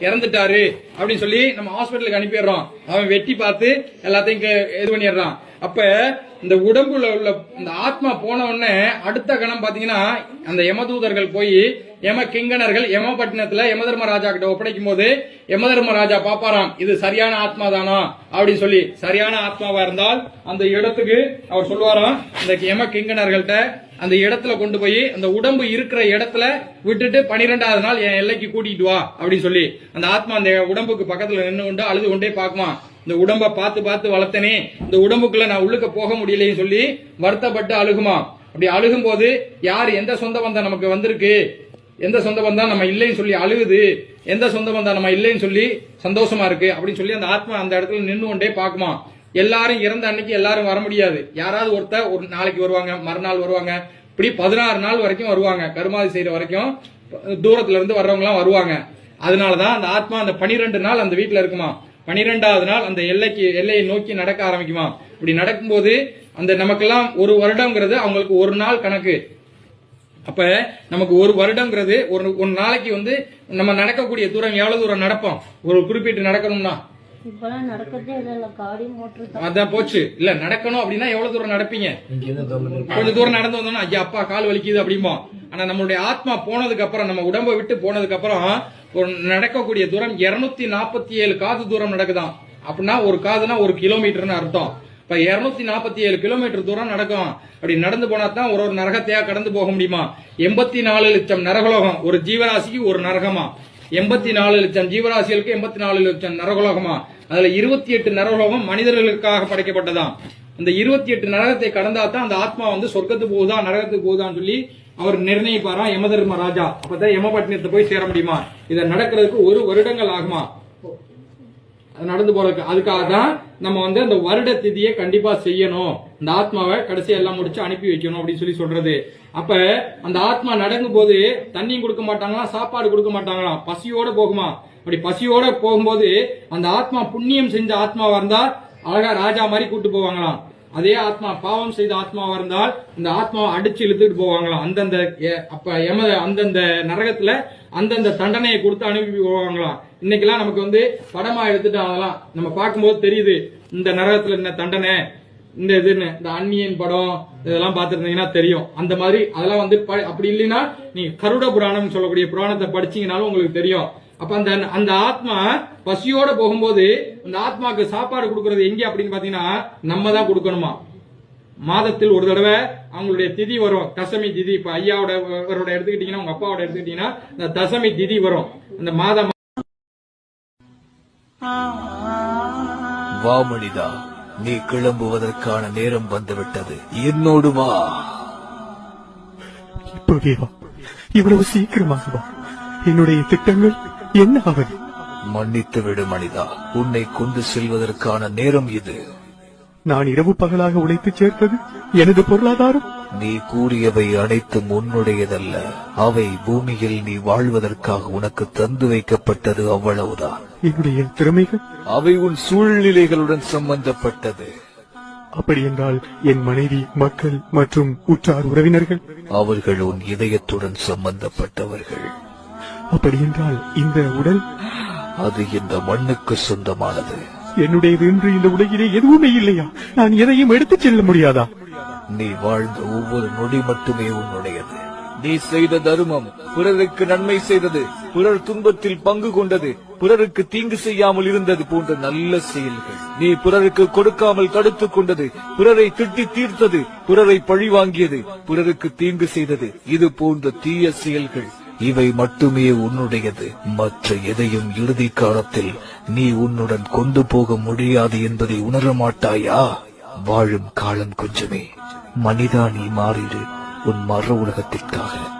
இறந்துட்டாரு அப்படின்னு சொல்லி நம்ம ஹாஸ்பிட்டலுக்கு அனுப்பிடுறோம். அவன் வெட்டி பார்த்து எல்லாத்தையும் கே- இது பண்ணிடுறான். அப்ப இந்த உடம்புல உள்ள இந்த ஆத்மா போன உடனே அடுத்த கணம் பாத்தீங்கன்னா அந்த யமதூதர்கள் போய் யம கிங்கணர்கள் யமபட்டினத்துல யமதர்மராஜா கிட்ட ஒப்படைக்கும் போது யமதர்மராஜா பாப்பாராம் இது சரியான ஆத்மா தானா? அப்படின்னு சொல்லி சரியான ஆத்மாவா இருந்தால் அந்த இடத்துக்கு அவர் சொல்லுவாராம் இந்த யம கிங்கணர்கள்ட்ட அந்த இடத்துல கொண்டு போய் அந்த உடம்பு இருக்கிற இடத்துல விட்டுட்டு பனிரெண்டாவது நாள் என் எல்லைக்கு கூட்டிட்டு வா அப்படின்னு சொல்லி அந்த ஆத்மா அந்த உடம்புக்கு பக்கத்துல நின்று கொண்டு அழுது கொண்டே பார்க்குமா? இந்த உடம்ப பார்த்து பார்த்து வளர்த்தனே இந்த உடம்புக்குள்ள நான் உள்ளுக்க போக முடியலைன்னு சொல்லி வருத்தப்பட்டு அழுகுமா? அப்படி அழுகும் போது யார் எந்த சொந்த பந்தம் நமக்கு வந்திருக்கு? எந்த சொந்த பந்தம் நம்ம இல்லைன்னு சொல்லி அழுகுது. எந்த சொந்த பந்தம் நம்ம இல்லைன்னு சொல்லி சந்தோஷமா இருக்கு அப்படின்னு சொல்லி அந்த ஆத்மா அந்த இடத்துல நின்று கொண்டே பார்க்குமா? எல்லாரும் இறந்த அன்னைக்கு எல்லாரும் வர முடியாது. யாராவது ஒருத்தர் ஒரு நாளைக்கு வருவாங்க மறுநாள் வருவாங்க இப்படி பதினாறு நாள் வரைக்கும் வருவாங்க. கருமாதி செய்யற வரைக்கும் தூரத்துல இருந்து வர்றவங்க எல்லாம் வருவாங்க. அதனாலதான் அந்த ஆத்மா அந்த பனிரெண்டு நாள் அந்த வீட்டுல இருக்குமா? பனிரெண்டாவது நாள் அந்த எல்லைக்கு எல்லையை நோக்கி நடக்க ஆரம்பிக்குமா? இப்படி நடக்கும்போது அந்த நமக்கெல்லாம் ஒரு வருடங்கிறது அவங்களுக்கு ஒரு நாள் கணக்கு. அப்ப நமக்கு ஒரு வருடம்ங்கிறது ஒரு ஒரு நாளைக்கு வந்து நம்ம நடக்கக்கூடிய தூரம் எவ்வளவு தூரம் நடப்போம்? ஒரு குறிப்பிட்டு நடக்கணும்னா. அதான் போச்சு. இல்ல நடக்கணும் அப்படின்னா எவ்வளவு தூரம் நடப்பீங்க? கொஞ்சம் தூரம் நடந்து வந்தோம்னா ஐயா அப்பா கால் வலிக்குது அப்படிம்போம் ஆனா நம்மளுடைய ஆத்மா போனதுக்கு அப்புறம் நம்ம உடம்ப விட்டு போனதுக்கு அப்புறம் ஒரு நடக்கக்கூடிய தூரம் 247 நாற்பத்தி ஏழு காது தூரம் நடக்குதாம் அப்படின்னா ஒரு காதுனா ஒரு கிலோமீட்டர்னு அர்த்தம். இப்ப 247 நாற்பத்தி ஏழு கிலோமீட்டர் தூரம் நடக்கும். அப்படி நடந்து போனா தான் ஒரு ஒரு நரகத்தையா கடந்து போக முடியுமா? எண்பத்தி நாலு லட்சம் நரகலோகம். ஒரு ஜீவராசிக்கு ஒரு நரகமா? எண்பத்தி நாலு லட்சம் ஜீவராசிகளுக்கு எண்பத்தி நாலு லட்சம் நரகலோகமா? அதுல இருபத்தி எட்டு நரகலோகம் மனிதர்களுக்காக படைக்கப்பட்டதாம். அந்த இருபத்தி எட்டு நரகத்தை கடந்தா தான் அந்த ஆத்மா வந்து சொர்க்கத்துக்கு போகுதா நரகத்துக்கு போகுதான்னு சொல்லி அவர் நிர்ணயிப்பாராம் யமதர்ம ராஜா. அப்பதான் யமபட்டினத்தை போய் சேர முடியுமா? இதை நடக்கிறதுக்கு ஒரு வருடங்கள் ஆகுமா? நடந்து போறதுக்கு. அதுக்காக தான் நம்ம வந்து அந்த வருட திதியை கண்டிப்பா செய்யணும். இந்த ஆத்மாவை கடைசி எல்லாம் முடிச்சு அனுப்பி வைக்கணும் அப்படின்னு சொல்லி சொல்றது. அப்ப அந்த ஆத்மா நடக்கும் போது தண்ணியும் கொடுக்க மாட்டாங்களாம் சாப்பாடு கொடுக்க மாட்டாங்களாம். பசியோட போகுமா? அப்படி பசியோட போகும்போது அந்த ஆத்மா புண்ணியம் செஞ்ச ஆத்மாவா இருந்தா அழகா ராஜா மாதிரி கூட்டு போவாங்களாம். அதே ஆத்மா பாவம் செய்த ஆத்மாவா இருந்தால் இந்த ஆத்மாவை அடிச்சு இழுத்துட்டு போவாங்களாம். அந்தந்த எ- அப்ப எம அந்தந்த நரகத்துல அந்தந்த தண்டனையை கொடுத்து அனுப்பி போவாங்களாம் இன்னைக்கெல்லாம் நமக்கு வந்து படமா எடுத்துட்டு அதெல்லாம் நம்ம பார்க்கும்போது தெரியுது. இந்த நரகத்துல என்ன தண்டனை இந்த இதுன்னு இந்த அந்நியன் படம் இதெல்லாம் பார்த்துருந்தீங்கன்னா தெரியும். அந்த மாதிரி அதெல்லாம் வந்து ப- அப்படி இல்லைன்னா நீ கருட புராணம் சொல்லக்கூடிய புராணத்தை படிச்சீங்கனாலும் உங்களுக்கு தெரியும். அப்ப அந்த அந்த ஆத்மா பசியோட போகும்போது அந்த ஆத்மாக்கு சாப்பாடு கொடுக்கறது எங்க அப்படின்னு பாத்தீங்கன்னா நம்ம தான் கொடுக்கணுமா? மாதத்தில் ஒரு தடவை அவங்களுடைய திதி வரும். தசமி திதி. இப்ப ஐயாவோட அவரோட எடுத்துக்கிட்டீங்கன்னா உங்க அப்பாவோட எடுத்துக்கிட்டீங்கன்னா இந்த தசமி திதி வரும். அந்த மாதம் வா மனிதா நீ கிளம்புவதற்கான நேரம் வந்துவிட்டது. என்னோடு வா. இப்போதே வா. இவ்வளவு சீக்கிரமாக வா. என்னுடைய திட்டங்கள் என்ன ஆவது? மன்னித்து விடு மனிதா. உன்னை கொண்டு செல்வதற்கான நேரம் இது. நான் இரவு பகலாக உழைத்து சேர்த்தது எனது பொருளாதாரம். நீ கூறியவை அனைத்தும் உன்னுடையதல்ல. அவை பூமியில் நீ வாழ்வதற்காக உனக்கு தந்து வைக்கப்பட்டது அவ்வளவுதான். என்னுடைய திறமைகள் அவை உன் சூழ்நிலைகளுடன் சம்பந்தப்பட்டது. அப்படி என்றால் என் மனைவி மக்கள் மற்றும் உற்றார் உறவினர்கள் அவர்கள் உன் இதயத்துடன் சம்பந்தப்பட்டவர்கள். அப்படி என்றால் இந்த உடல் அது இந்த மண்ணுக்கு சொந்தமானது. என்னுடையது என்று இந்த உலகிலே எதுவுமே இல்லையா? நான் எதையும் எடுத்துச் செல்ல முடியாதா? நீ வாழ்ந்த ஒவ்வொரு நொடி மட்டுமே உன்னுடையது. நீ செய்த தர்மம் பிறருக்கு நன்மை செய்தது பிறர் துன்பத்தில் பங்கு கொண்டது பிறருக்கு தீங்கு செய்யாமல் இருந்தது போன்ற நல்ல செயல்கள். நீ பிறருக்கு கொடுக்காமல் தடுத்துக் கொண்டது பிறரை திட்டி தீர்த்தது பிறரை பழி வாங்கியது பிறருக்கு தீங்கு செய்தது இது போன்ற தீய செயல்கள். இவை மட்டுமே உன்னுடையது. மற்ற எதையும் இறுதி காலத்தில் நீ உன்னுடன் கொண்டு போக முடியாது என்பதை உணர மாட்டாயா? வாழும் காலம் கொஞ்சமே. மனிதா நீ மாறிடு. உன் மர உலகத்திற்காக.